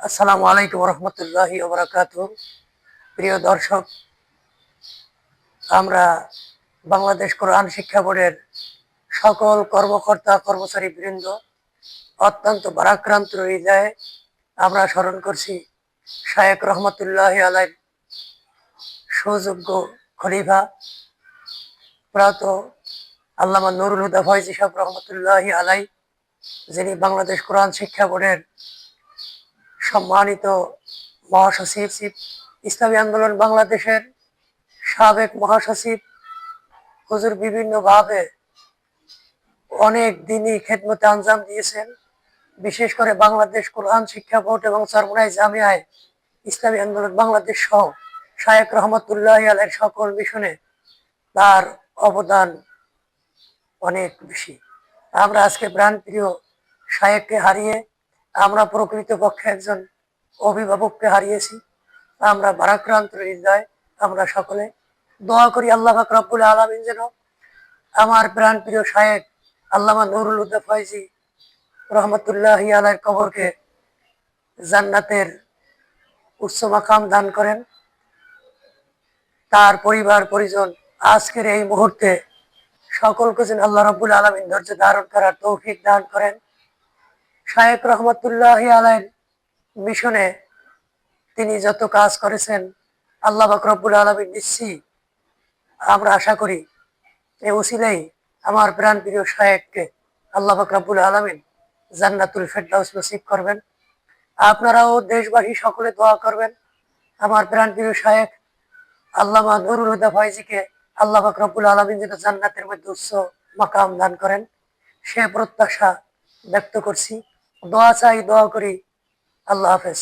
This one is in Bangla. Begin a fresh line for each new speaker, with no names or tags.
আসসালামু আলাইকুম রহমতুল্লাহি ওবরাকাত প্রিয় দর্শক, আমরা বাংলাদেশ কোরআন শিক্ষা বোর্ডের সকল কর্মকর্তা, কর্মচারী বৃন্দ অত্যন্ত বারাক্রান্ত হৃদয়ে আমরা স্মরণ করছি শায়েক রহমতুল্লাহ আলাই সুযোগ্য খলিফা প্রাত আল্লামা নুরুল হুদা ফয়জি সাহেব রহমতুল্লাহ আলাই যিনি বাংলাদেশ কোরআন শিক্ষা বোর্ডের সম্মানিত মহাসচিব ইসলামী আন্দোলন বাংলাদেশের সাবেক মহাসচিব, হুজুর বিভিন্নভাবে অনেক দিনই খেদমতে আঞ্জাম দিয়েছেন। বিশেষ করে বাংলাদেশ কোরআন শিক্ষা বোর্ড এবং সরবরাই জামিয়ায় ইসলামী আন্দোলন বাংলাদেশ সহ শায়েক রহমতুল্লাহ আলের সকল মিশনে তার অবদান অনেক বেশি। আমরা আজকে প্রাণপ্রিয় শায়েককে হারিয়ে আমরা প্রকৃতপক্ষে একজন অভিভাবককে হারিয়েছি। আমরা ভারাক্রান্ত হৃদয়। আমরা সকলে দোয়া করি আল্লাহ রব্বুল আলমিন যেন আমার প্রাণ প্রিয় শায়েক আল্লামা নুরুল উদ্দা ফয়জি রহমতুল্লাহ আলাইর কবরকে জান্নাতের উচ্চ মাকাম দান করেন। তার পরিবার, পরিজন আজকের এই মুহূর্তে সকলকে যেন আল্লাহ রব্বুল আলমিন ধৈর্য ধারণ করার তৌফিক দান করেন। শায়েক রহমতুল্লাহ আলাইর মিশনে তিনি যত কাজ করেছেন, আল্লাহ বাকরবুল আলমিন নিচ্ছি আমরা আশা করি এ উসিলেই আমার প্রাণ প্রিয় শায়েককে আল্লাহ বাকরবুল আলমিন জান্নাতুল ফেরদাউস নসিব করবেন। আপনারাও দেশবাসী সকলে দোয়া করবেন। আমার প্রাণ প্রিয় শায়েক আল্লামা নুরুল হুদা ফয়জিকে আল্লাহ বাকরবুল আলমিন যেন জান্নাতের মধ্যে উচ্চ মাকাম দান করেন। সে প্রত্যাশা ব্যক্ত করছি। দোয়া চাই দোয়া করি। আল্লাহ হাফেজ।